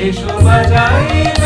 এসো বাজাই